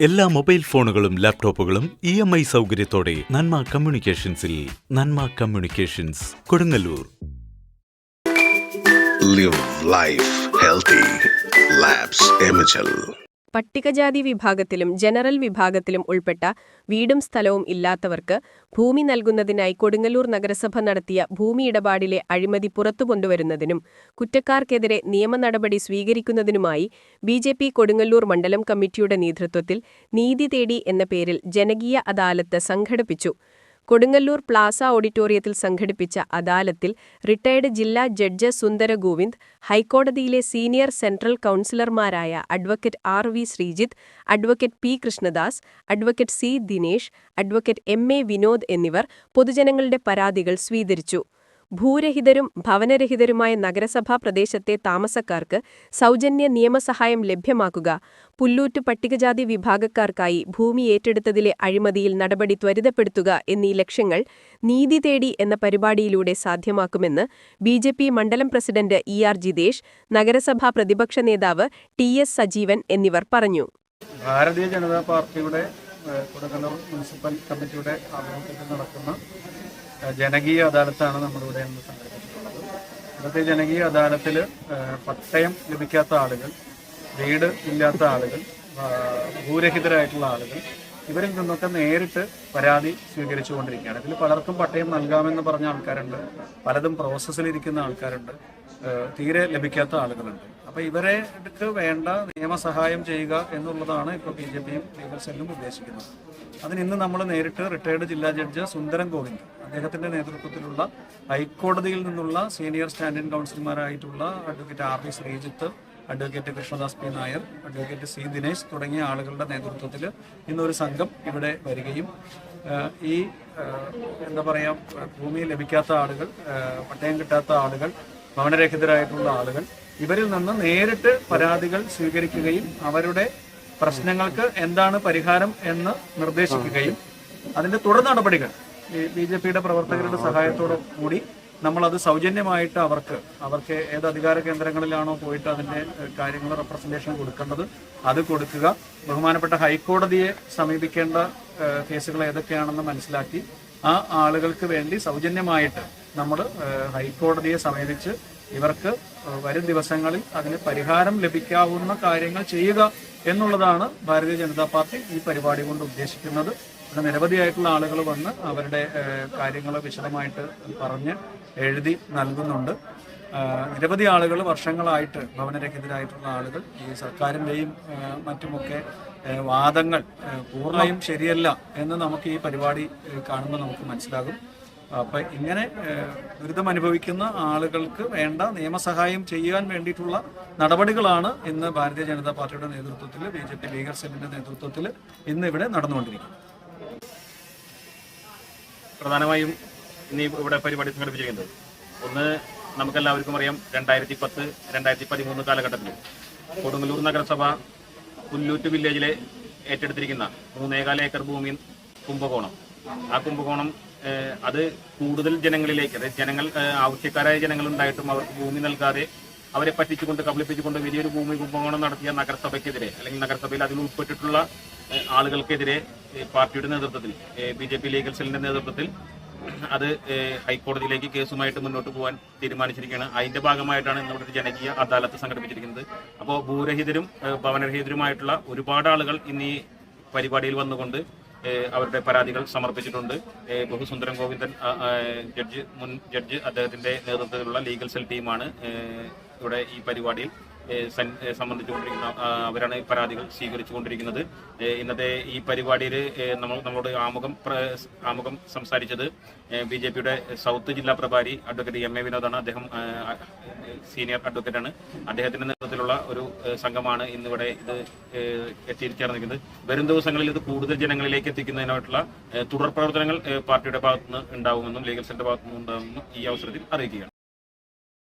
എല്ലാ മൊബൈൽ ഫോണുകളും ലാപ്ടോപ്പുകളും ഇ എം ഐ സൗകര്യത്തോടെ Nanma കമ്മ്യൂണിക്കേഷൻസിൽ Nanma communications Kodungallur live life healthy Labs Imagel. പട്ടികജാതി വിഭാഗത്തിലും ജനറൽ വിഭാഗത്തിലും ഉൾപ്പെട്ട വീടും സ്ഥലവും ഇല്ലാത്തവർക്ക് ഭൂമി നൽകുന്നതിനായി കൊടുങ്ങല്ലൂർ നഗരസഭ നടത്തിയ ഭൂമി ഇടപാടിലെ അഴിമതി പുറത്തുകൊണ്ടുവരുന്നതിനും കുറ്റക്കാർക്കെതിരെ നിയമ നടപടി സ്വീകരിക്കുന്നതിനുമായി ബി ജെ പി കൊടുങ്ങല്ലൂർ മണ്ഡലം കമ്മിറ്റിയുടെ നേതൃത്വത്തിൽ നീതി തേടി എന്ന പേരിൽ ജനകീയ അദാലത്ത് സംഘടിപ്പിച്ചു. കൊടുങ്ങല്ലൂർ പ്ലാസ ഓഡിറ്റോറിയത്തിൽ സംഘടിപ്പിച്ച അദാലത്തിൽ റിട്ടയർഡ് ജില്ലാ ജഡ്ജ് സുന്ദര ഗോവിന്ദ് ഹൈക്കോടതിയിലെ സീനിയർ സെൻട്രൽ കൗൺസിലർമാരായ advocate R V Sreejith advocate P Krishnadas advocate C Dinesh advocate M A Vinod എന്നിവർ പൊതുജനങ്ങളുടെ പരാതികൾ സ്വീകരിച്ചു. ഭൂരഹിതരും ഭവനരഹിതരുമായ നഗരസഭാ പ്രദേശത്തെ താമസക്കാർക്ക് സൗജന്യ നിയമസഹായം ലഭ്യമാക്കുക. പുല്ലൂറ്റ് പട്ടികജാതി വിഭാഗക്കാർക്കായി ഭൂമി ഏറ്റെടുത്തതിലെ അഴിമതിയിൽ നടപടി ത്വരിതപ്പെടുത്തുക എന്നീ ലക്ഷ്യങ്ങൾ നീതി തേടി എന്ന പരിപാടിയിലൂടെ സാധ്യമാക്കുമെന്ന് ബി മണ്ഡലം പ്രസിഡന്റ് ഇ ആർ ജിതേഷ് നഗരസഭാ പ്രതിപക്ഷ നേതാവ് ടി എസ് സജീവൻ എന്നിവർ പറഞ്ഞു. ഭാരതീയ ജനതാ പാർട്ടിയുടെ കൊടുങ്ങല്ലൂർ മുനിസിപ്പൽ കമ്മിറ്റിയുടെ ആഭിമുഖ്യത്തിൽ നടക്കുന്ന ജനകീയ അദാലത്താണ് നമ്മളിവിടെ ഇന്ന് സംഘടിപ്പിച്ചിട്ടുള്ളത്. ഇന്നത്തെ ജനകീയ അദാലത്തിൽ പട്ടയം ലഭിക്കാത്ത ആളുകൾ വീട് ഇല്ലാത്ത ആളുകൾ ഭൂരഹിതരായിട്ടുള്ള ആളുകൾ ഇവരിൽ നിന്നൊക്കെ നേരിട്ട് പരാതി സ്വീകരിച്ചുകൊണ്ടിരിക്കുകയാണ്. ഇതിൽ പലർക്കും പട്ടയം നൽകാമെന്ന് പറഞ്ഞ ആൾക്കാരുണ്ട്. പലതും പ്രോസസ്സിലിരിക്കുന്ന ആൾക്കാരുണ്ട്. തീരെ ലഭിക്കാത്ത ആളുകളുണ്ട്. അപ്പൊ ഇവരെ വേണ്ട നിയമസഹായം ചെയ്യുക എന്നുള്ളതാണ് ഇപ്പോൾ ബി ജെ പിയും ലീഗൽ സെല്ലും ഉദ്ദേശിക്കുന്നത്. അതിന് ഇന്ന് നമ്മൾ നേരിട്ട് റിട്ടയർഡ് ജില്ലാ ജഡ്ജ് സുന്ദരം ഗോവിന്ദ് അദ്ദേഹത്തിന്റെ നേതൃത്വത്തിലുള്ള ഹൈക്കോടതിയിൽ നിന്നുള്ള senior standing കൗൺസിലർമാരായിട്ടുള്ള advocate R P Sreejith advocate Krishnadas P Nair advocate C Dinesh തുടങ്ങിയ ആളുകളുടെ നേതൃത്വത്തിൽ ഇന്നൊരു സംഘം ഇവിടെ വരികയും ഈ എന്താ പറയുക ഭൂമി ലഭിക്കാത്ത ആളുകൾ പട്ടയം കിട്ടാത്ത ആളുകൾ ഭവനരഹിതരായിട്ടുള്ള ആളുകൾ ഇവരിൽ നിന്ന് നേരിട്ട് പരാതികൾ സ്വീകരിക്കുകയും അവരുടെ പ്രശ്നങ്ങൾക്ക് എന്താണ് പരിഹാരം എന്ന് നിർദ്ദേശിക്കുകയും അതിന്റെ തുടർ നടപടികൾ ബി ജെ പിയുടെ പ്രവർത്തകരുടെ സഹായത്തോടു കൂടി നമ്മൾ അത് സൗജന്യമായിട്ട് അവർക്ക് അവർക്ക് ഏത് അധികാര കേന്ദ്രങ്ങളിലാണോ പോയിട്ട് അതിന്റെ കാര്യങ്ങൾ റെപ്രസെന്റേഷൻ കൊടുക്കേണ്ടത് അത് കൊടുക്കുക. ബഹുമാനപ്പെട്ട ഹൈക്കോടതിയെ സമീപിക്കേണ്ട കേസുകൾ ഏതൊക്കെയാണെന്ന് മനസ്സിലാക്കി ആ ആളുകൾക്ക് വേണ്ടി സൗജന്യമായിട്ട് നമ്മൾ ഹൈക്കോടതിയെ സമീപിച്ച് ഇവർക്ക് വരും ദിവസങ്ങളിൽ അതിന് പരിഹാരം ലഭിക്കാവുന്ന കാര്യങ്ങൾ ചെയ്യുക എന്നുള്ളതാണ് ഭാരതീയ ജനതാ പാർട്ടി ഈ പരിപാടി കൊണ്ട് ഉദ്ദേശിക്കുന്നത്. ഇവിടെ നിരവധിയായിട്ടുള്ള ആളുകൾ വന്ന് അവരുടെ കാര്യങ്ങൾ വിശദമായിട്ട് പറഞ്ഞ് എഴുതി നൽകുന്നുണ്ട്. നിരവധി ആളുകൾ വർഷങ്ങളായിട്ട് ഭവനരഹിതരായിട്ടുള്ള ആളുകൾ ഈ സർക്കാരിന്റെയും മറ്റുമൊക്കെ വാദങ്ങൾ പൂർണയും ശരിയല്ല എന്ന് നമുക്ക് ഈ പരിപാടി കാണുമ്പോൾ നമുക്ക് മനസ്സിലാകും. അപ്പൊ ഇങ്ങനെ ദുരിതം അനുഭവിക്കുന്ന ആളുകൾക്ക് വേണ്ട നിയമസഹായം ചെയ്യാൻ വേണ്ടിയിട്ടുള്ള നടപടികളാണ് ഇന്ന് ഭാരതീയ ജനതാ പാർട്ടിയുടെ നേതൃത്വത്തിൽ ബി ജെ പി ലീഗൽ സെല്ലിന്റെ നേതൃത്വത്തിൽ ഇന്ന് ഇവിടെ നടന്നുകൊണ്ടിരിക്കുന്നത്. പ്രധാനമായും ഇനി ഇവിടെ പരിപാടി സംഘടിപ്പിച്ചിരിക്കുന്നത്. ഒന്ന് നമുക്കെല്ലാവർക്കും അറിയാം രണ്ടായിരത്തി പത്ത് രണ്ടായിരത്തി പതിമൂന്ന് കാലഘട്ടത്തിൽ കൊടുങ്ങല്ലൂർ നഗരസഭ പുല്ലൂറ്റ് വില്ലേജിലെ ഏറ്റെടുത്തിരിക്കുന്ന മൂന്നേകാല ഏക്കർ ഭൂമി കുംഭകോണം. ആ കുംഭകോണം അത് കൂടുതൽ ജനങ്ങളിലേക്ക് അതായത് ജനങ്ങൾ ആവശ്യക്കാരായ ജനങ്ങൾ ഉണ്ടായിട്ടും അവർക്ക് ഭൂമി നൽകാതെ അവരെ പറ്റിച്ചുകൊണ്ട് കബളിപ്പിച്ചുകൊണ്ട് വലിയൊരു ഭൂമി കുംഭകോണം നടത്തിയ നഗരസഭയ്ക്കെതിരെ അല്ലെങ്കിൽ നഗരസഭയിൽ അതിൽ ഉൾപ്പെട്ടിട്ടുള്ള ആളുകൾക്കെതിരെ പാർട്ടിയുടെ നേതൃത്വത്തിൽ ബി ജെ പി ലീഗൽ സെല്ലിന്റെ നേതൃത്വത്തിൽ അത് ഹൈക്കോടതിയിലേക്ക് കേസുമായിട്ട് മുന്നോട്ട് പോകാൻ തീരുമാനിച്ചിരിക്കുകയാണ്. അതിന്റെ ഭാഗമായിട്ടാണ് ഇന്നിവിടെ ഒരു ജനകീയ അദാലത്ത് സംഘടിപ്പിച്ചിരിക്കുന്നത്. അപ്പോൾ ഭൂരഹിതരും ഭവനരഹിതരുമായിട്ടുള്ള ഒരുപാട് ആളുകൾ ഇന്ന് പരിപാടിയിൽ വന്നുകൊണ്ട് അവരുടെ പരാതികൾ സമർപ്പിച്ചിട്ടുണ്ട്. ബഹുസുന്ദരൻ ബഹുസുന്ദരം ഗോവിന്ദൻ ജഡ്ജി മുൻ ജഡ്ജി അദ്ദേഹത്തിന്റെ നേതൃത്വത്തിലുള്ള ലീഗൽ സെൽ ടീമാണ് ഇവിടെ ഈ പരിപാടിയിൽ സംബന്ധിച്ചുകൊണ്ടിരിക്കുന്ന അവരാണ് പരാതികൾ സ്വീകരിച്ചുകൊണ്ടിരിക്കുന്നത്. ഇന്നത്തെ ഈ പരിപാടിയിൽ നമ്മൾ നമ്മളോട് ആമുഖം ആമുഖം സംസാരിച്ചത് ബി ജെ പിയുടെ സൗത്ത് ജില്ലാ പ്രഭാരി അഡ്വക്കേറ്റ് എം എ വിനോദാണ്. അദ്ദേഹം സീനിയർ അഡ്വക്കേറ്റാണ്. അദ്ദേഹത്തിന്റെ നേതൃത്വത്തിലുള്ള ഒരു സംഘമാണ് ഇന്നിവിടെ ഇത് എത്തിച്ചേർന്നിരിക്കുന്നത്. വരും ദിവസങ്ങളിൽ ഇത് കൂടുതൽ ജനങ്ങളിലേക്ക് എത്തിക്കുന്നതിനായിട്ടുള്ള തുടർ പ്രവർത്തനങ്ങൾ പാർട്ടിയുടെ ഭാഗത്തുനിന്ന് ഉണ്ടാവുമെന്നും ലീഗൽ സെന്റർ ഭാഗത്തുനിന്ന് ഉണ്ടാവുമെന്നും ഈ അവസരത്തിൽ അറിയിക്കുകയാണ്.